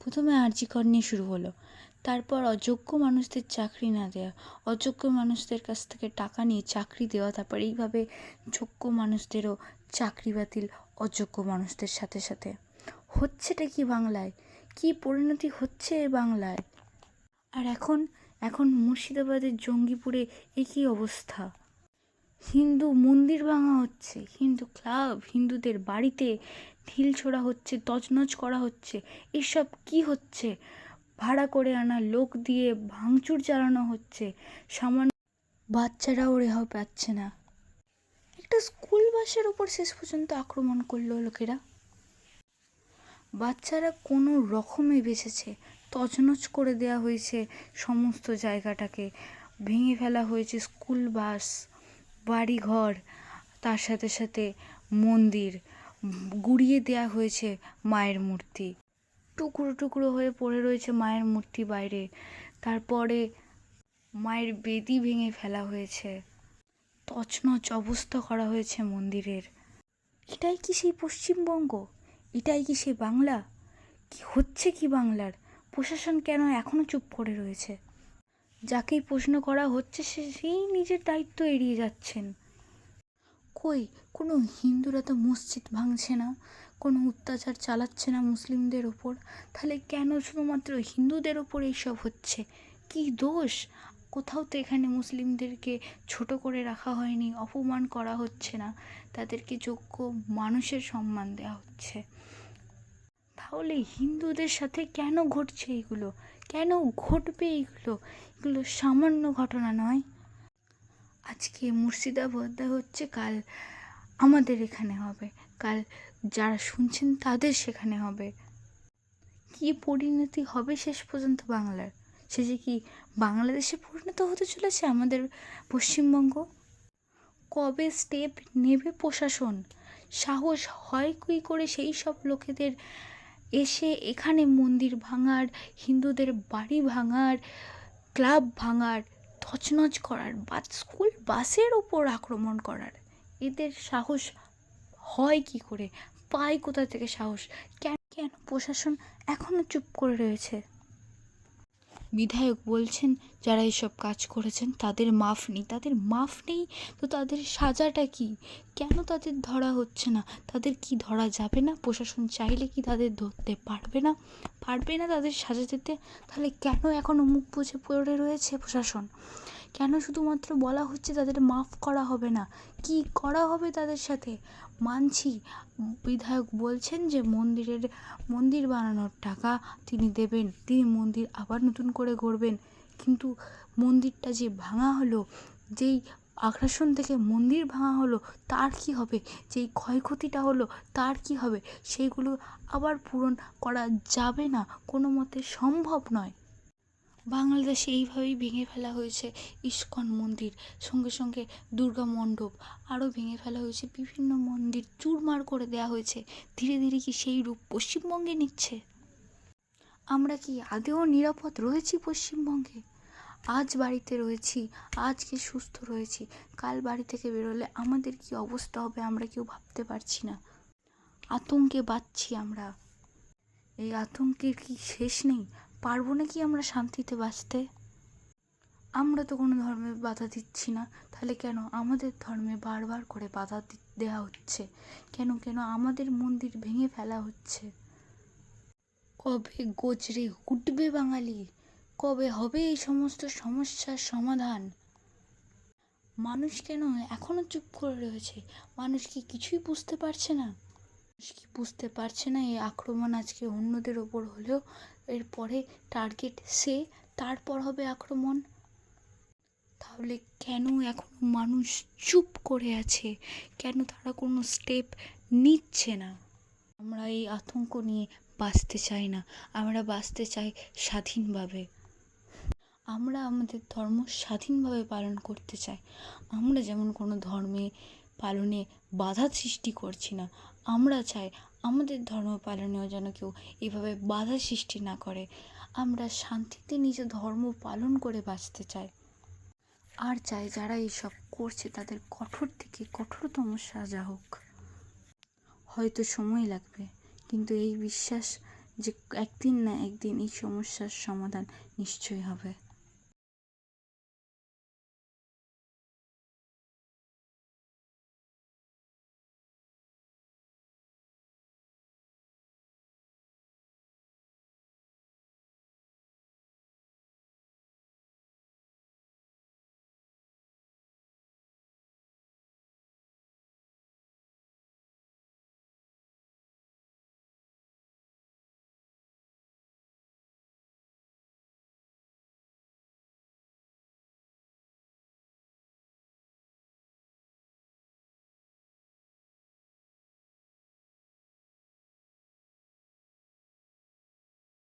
প্রথমে আরজিকর নিয়ে শুরু হলো। তারপর অযোগ্য মানুষদের চাকরি না দেওয়া অযোগ্য মানুষদের কাছ থেকে টাকা নিয়ে চাকরি দেওয়া, তারপর এইভাবে যোগ্য মানুষদেরও চাকরি বাতিল, অযোগ্য মানুষদের সাথে সাথে। হচ্ছেটা কি বাংলায়? কি পরিণতি হচ্ছে বাংলায়? আর এখন এখন মুর্শিদাবাদের জঙ্গিপুরে এ কী অবস্থা। হিন্দু মন্দির ভাঙা হচ্ছে, হিন্দু ক্লাব, হিন্দুদের বাড়িতে ঢিল ছোড়া হচ্ছে, তছনছ করা হচ্ছে, এসব কি হচ্ছে? ভাড়া করে আনা লোক দিয়ে ভাঙচুর চালানো হচ্ছে, সামান্য বাচ্চারাও রেহাও পাচ্ছে না। একটা স্কুল বাসের ওপর শেষ পর্যন্ত আক্রমণ করল লোকেরা। বাচ্চারা কোনো রকমে বেঁচেছে, তছনছ করে দেওয়া হয়েছে সমস্ত জায়গাটাকে। ভেঙে ফেলা হয়েছে স্কুল বাস। বাড়িঘর, তার সাথে সাথে মন্দির, গুড়িয়ে দেওয়া হয়েছে মায়ের মূর্তি। টুকরো টুকরো হয়ে পড়ে রয়েছে মায়ের মূর্তি বাইরে। তারপরে মায়ের বেদি ভেঙে ফেলা হয়েছে। তছনছ অবস্থা করা হয়েছে মন্দিরের। এটাই কি সেই পশ্চিমবঙ্গ? এটাই কি সেই বাংলা? কি হচ্ছে কি বাংলার? প্রশাসন কেন এখনও চুপ করে রয়েছে? যাকেই প্রশ্ন করা হচ্ছে, সে সেই নিজের দায়িত্ব এড়িয়ে যাচ্ছেন। কই, কোনো হিন্দুরা তো মসজিদ ভাঙছে না, কোনো অত্যাচার চালাচ্ছে না মুসলিমদের ওপর। তাহলে কেন শুধুমাত্র হিন্দুদের ওপর এইসব হচ্ছে? কি দোষ? কোথাও তো এখানে মুসলিমদেরকে ছোট করে রাখা হয়নি, অপমান করা হচ্ছে না। তাদেরকে যোগ্য মানুষের সম্মান দেওয়া হচ্ছে। তাহলে হিন্দুদের সাথে কেন ঘটছে এগুলো? কেন ঘটবে এগুলো? এগুলো সামান্য ঘটনা নয়। আজকে মুর্শিদাবাদে হচ্ছে কাল আমাদের এখানে হবে। কাল যারা শুনছেন তাদের সেখানে হবে। কি পরিণতি হবে শেষ পর্যন্ত বাংলার? সে যে কি বাংলাদেশে পরিণত হতে চলেছে আমাদের পশ্চিমবঙ্গ? কবে স্টেপ নেবে প্রশাসন? সাহস হয় কী করে সেই সব লোকেদের এসে এখানে মন্দির ভাঙার, হিন্দুদের বাড়ি ভাঙার, ক্লাব ভাঙার, তছনছ করার, বা স্কুল বাসের ওপর আক্রমণ করার। এদের সাহস হয় কি করে? পায় কোথা থেকে সাহস? কেন কেন? প্রশাসন এখনও চুপ করে রয়েছে। বিধায়ক বলছেন, যারা এসব কাজ করেছেন তাদের মাফ নেই। তাদের মাফ নেই? তো তাদের সাজাটা কি? কেন তাদের ধরা হচ্ছে না? তাদের কি ধরা যাবে না? প্রশাসন চাইলে কি তাদের ধরতে পারবে না? পারবে না তাদের সাজা দিতে? তাহলে কেন এখনও মুখ বুঝে পড়ে রয়েছে প্রশাসন? কেন শুধুমাত্র বলা হচ্ছে তাদের মাফ করা হবে না? কি করা হবে তাদের সাথে? মানছি, বিধায়ক বলছেন যে মন্দিরের, মন্দির বানানোর টাকা তিনি দেবেন, তিনি মন্দির আবার নতুন করে গড়বেন। কিন্তু মন্দিরটা যে ভাঙা হলো, যেই আগ্রাসন থেকে মন্দির ভাঙা হলো, তার কী হবে? যেই ক্ষয়ক্ষতিটা হলো, তার কী হবে? সেইগুলো আবার পূরণ করা যাবে না? কোনো মতে সম্ভব নয়। বাংলাদেশে এইভাবেই ভেঙে ফেলা হয়েছে ইস্কন মন্দির। সঙ্গে সঙ্গে দুর্গা মণ্ডপ আরও ভেঙে ফেলা হয়েছে, বিভিন্ন মন্দির চুরমার করে দেওয়া হয়েছে। ধীরে ধীরে কি সেই রূপ পশ্চিমবঙ্গে নিচ্ছে? আমরা কি আদেও নিরাপদ রয়েছি পশ্চিমবঙ্গে? আজ বাড়িতে রয়েছি আজকে সুস্থ রয়েছি, কাল বাড়ি থেকে বেরোলে আমাদের কি অবস্থা হবে আমরা কেউ ভাবতে পারছি না। আতঙ্কে বাঁচছি আমরা। এই আতঙ্কের কি শেষ নেই? পারব নাকি আমরা শান্তিতে বাঁচতে? আমরা তো কোনো ধর্মে বাধা দিচ্ছি না। তাহলে কেন আমাদের ধর্মে বারবার করে বাধা দেওয়া হচ্ছে? কেন কেন আমাদের মন্দির ভেঙে ফেলা হচ্ছে? কবে গজরে উঠবে বাঙালি? কবে হবে এই সমস্ত সমস্যার সমাধান? মানুষ কেন এখনও চুপ করে রয়েছে? মানুষ কি কিছুই বুঝতে পারছে না? মানুষ কি বুঝতে পারছে না এই আক্রমণ আজকে অন্যদের ওপর হলেও? এরপরে টার্গেট সে, তারপর হবে আক্রমণ। তাহলে কেন এখন মানুষ চুপ করে আছে? কেন তারা কোনো স্টেপ নিচ্ছে না? আমরা এই আতঙ্ক নিয়ে বাঁচতে চাই না। আমরা বাঁচতে চাই স্বাধীনভাবে। আমরা আমাদের ধর্ম স্বাধীনভাবে পালন করতে চাই। আমরা যেমন কোনো ধর্মে পালনে বাধা সৃষ্টি করছি না, আমরা চাই আমাদের ধর্ম পালনেও যেন কেউ এভাবে বাধা সৃষ্টি না করে। আমরা শান্তিতে নিজের ধর্ম পালন করে বাঁচতে চাই। আর চাই যারা এইসব করছে তাদের কঠোর থেকে কঠোরতম সাজা হোক। হয়তো সময় লাগবে, কিন্তু এই বিশ্বাস যে একদিন না একদিন এই সমস্যার সমাধান নিশ্চয়ই হবে।